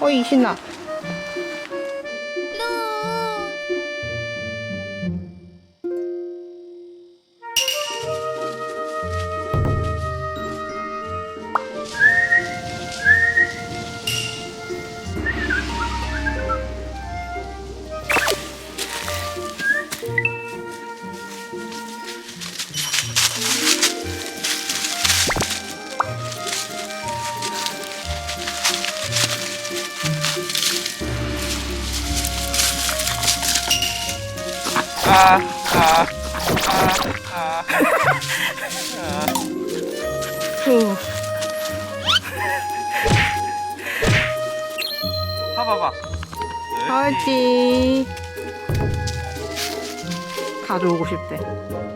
어이 신나. 아, 아, 아, 아. 후. 봐봐봐. 하지. 가져오고 싶대.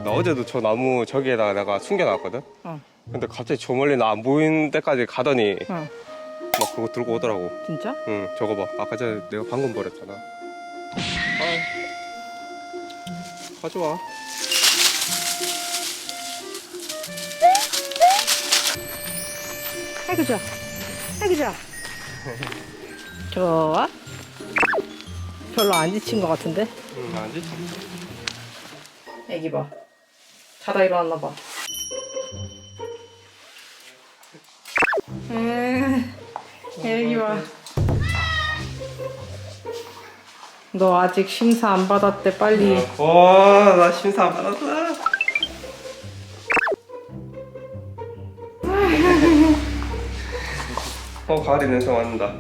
나 어제도 저 나무 저기에다가 내가 숨겨놨거든? 어. 근데 갑자기 저 멀리 나 안 보이는 데까지 가더니 어. 막 그거 들고 오더라고. 진짜? 응, 저거 봐. 아까 전에 내가 방금 버렸잖아. 아, 가져와. 아이고 좋아. 아이고 좋아. 좋아. 별로 안 지친 것 같은데? 응, 아니지? 애기 봐. 자다 일어났나 봐. 음, 애기 봐. 너 아직 심사 안 받았대 빨리. 와, 나 심사 안 받았어. 어, 가을이 냄새 맡는다.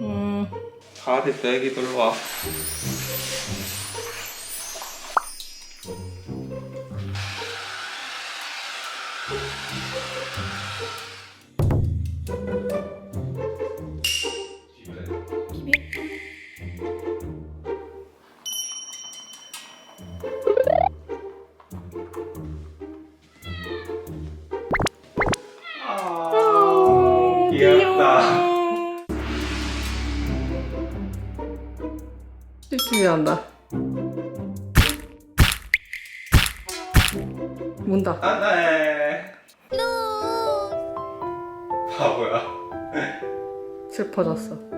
음, 가을이 또 애기 들어와. 찝찝이 한다. 문다. 안 돼. 바보야. 슬퍼졌어.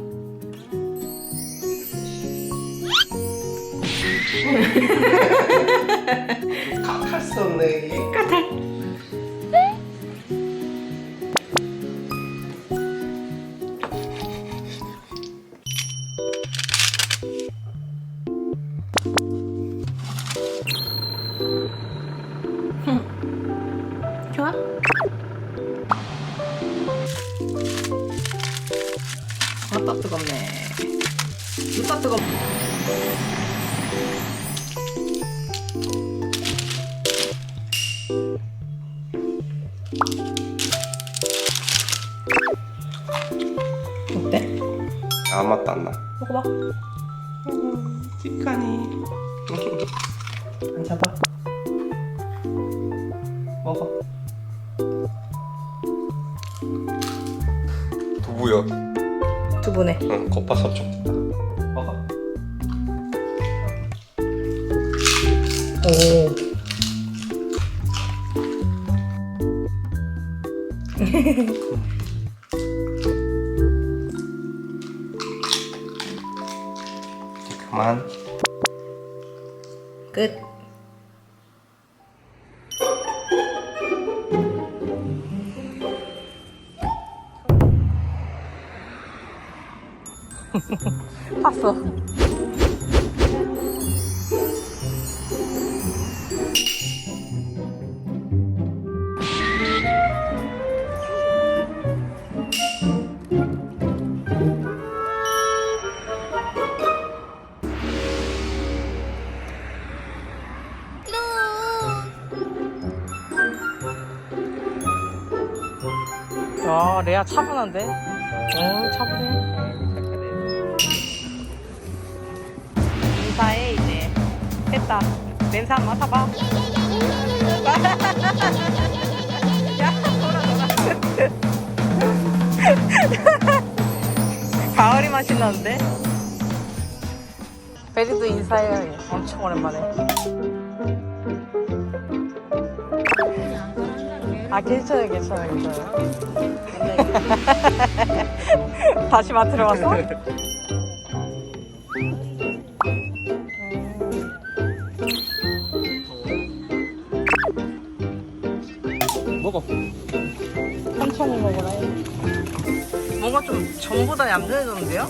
할수 없네. 좋아? 아따 뜨겁네. 누가 뜨겁? 어때? 아, 맛도 안 나. 먹어봐. 찌까니. 앉아봐. 먹어. 두부요. 두부네. 응, 겉바속 좀. 오. 그만. 끝. 봤어. 야, 레아 차분한데? 어, 차분해. 인사해, 이제. 됐다. 냄새 한번 맡아봐. 야, 돌아, 돌아. 가을이 맛이 나는데? 베리도 인사해요. 엄청 오랜만에. 아 괜찮아요 괜찮아요 괜찮아요 다시 마트로 왔어? 먹어. 천천히 먹으라 해 뭔가 좀 전보다 얌전해졌는데요?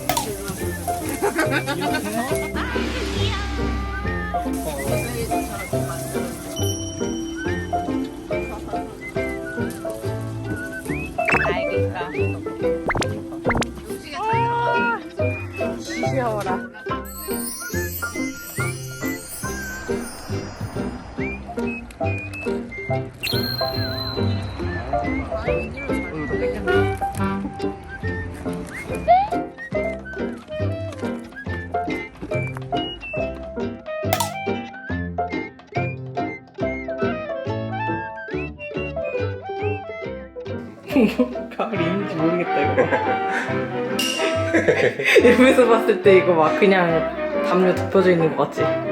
가을인지 모르겠다 이거 옆에서 봤을 때 이거 막 그냥 담요 덮여져 있는 것 같지?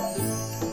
Música